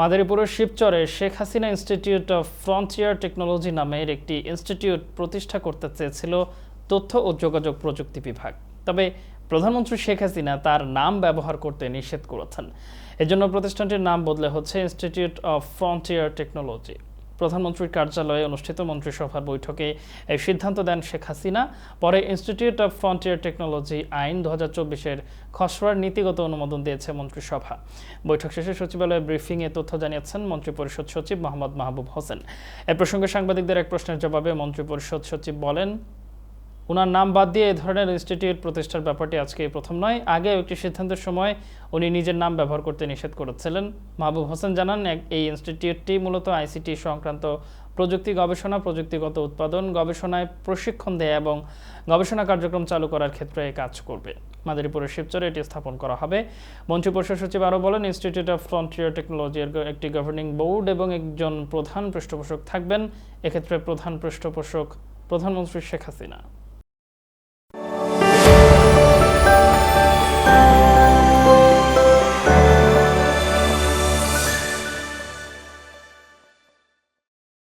মাদারীপুরের শিবচরে Sheikh Hasina institute of frontier technology নামের একটি ইনস্টিটিউট প্রতিষ্ঠা করতে চেয়েছিল তথ্য ও যোগাযোগ প্রযুক্তি বিভাগ। তবে প্রধানমন্ত্রী শেখ হাসিনা তার নাম ব্যবহার করতে নিষেধ করেছেন। এজন্য প্রতিষ্ঠানটির নাম বদলে হচ্ছে ইনস্টিটিউট অফ ফ্রন্টিয়ার টেকনোলজি। প্রধানমন্ত্রীর কার্যালয়ে অনুষ্ঠিত মন্ত্রিসভার বৈঠকে এই সিদ্ধান্ত দেন শেখ হাসিনা। পরে ইনস্টিটিউট অব ফ্রন্টিয়ার টেকনোলজি আইন দু হাজার চব্বিশের খসড়ার নীতিগত অনুমোদন দিয়েছে মন্ত্রিসভা। বৈঠক শেষে সচিবালয়ে ব্রিফিংয়ে তথ্য জানিয়েছেন মন্ত্রিপরিষদ সচিব মোহাম্মদ মাহবুব হোসেন। এ প্রসঙ্গে সাংবাদিকদের এক প্রশ্নের জবাবে মন্ত্রিপরিষদ সচিব বলেন উনার নাম বাদ দিয়ে এ ধরনের ইনস্টিটিউট প্রতিষ্ঠার ব্যাপারটি আজকে প্রথম নয়। আগে একটি সিদ্ধান্তের সময় উনি নিজের নাম ব্যবহার করতে নিষেধ করেছিলেন। মাহবুব হোসেন জানান এই ইনস্টিটিউটটি মূলত আইসিটি সংক্রান্ত প্রযুক্তি গবেষণা, প্রযুক্তিগত উৎপাদন, গবেষণায় প্রশিক্ষণ দেয় এবং গবেষণা কার্যক্রম চালু করার ক্ষেত্রে কাজ করবে। মাদারীপুরের শিবচরে এটি স্থাপন করা হবে। মন্ত্রিপরিষদ সচিব আরও বলেন ইনস্টিটিউট অফ ফ্রন্টিয়ার টেকনোলজির একটি গভর্নিং বোর্ড এবং একজন প্রধান পৃষ্ঠপোষক থাকবেন। এক্ষেত্রে প্রধান পৃষ্ঠপোষক প্রধানমন্ত্রী শেখ হাসিনা।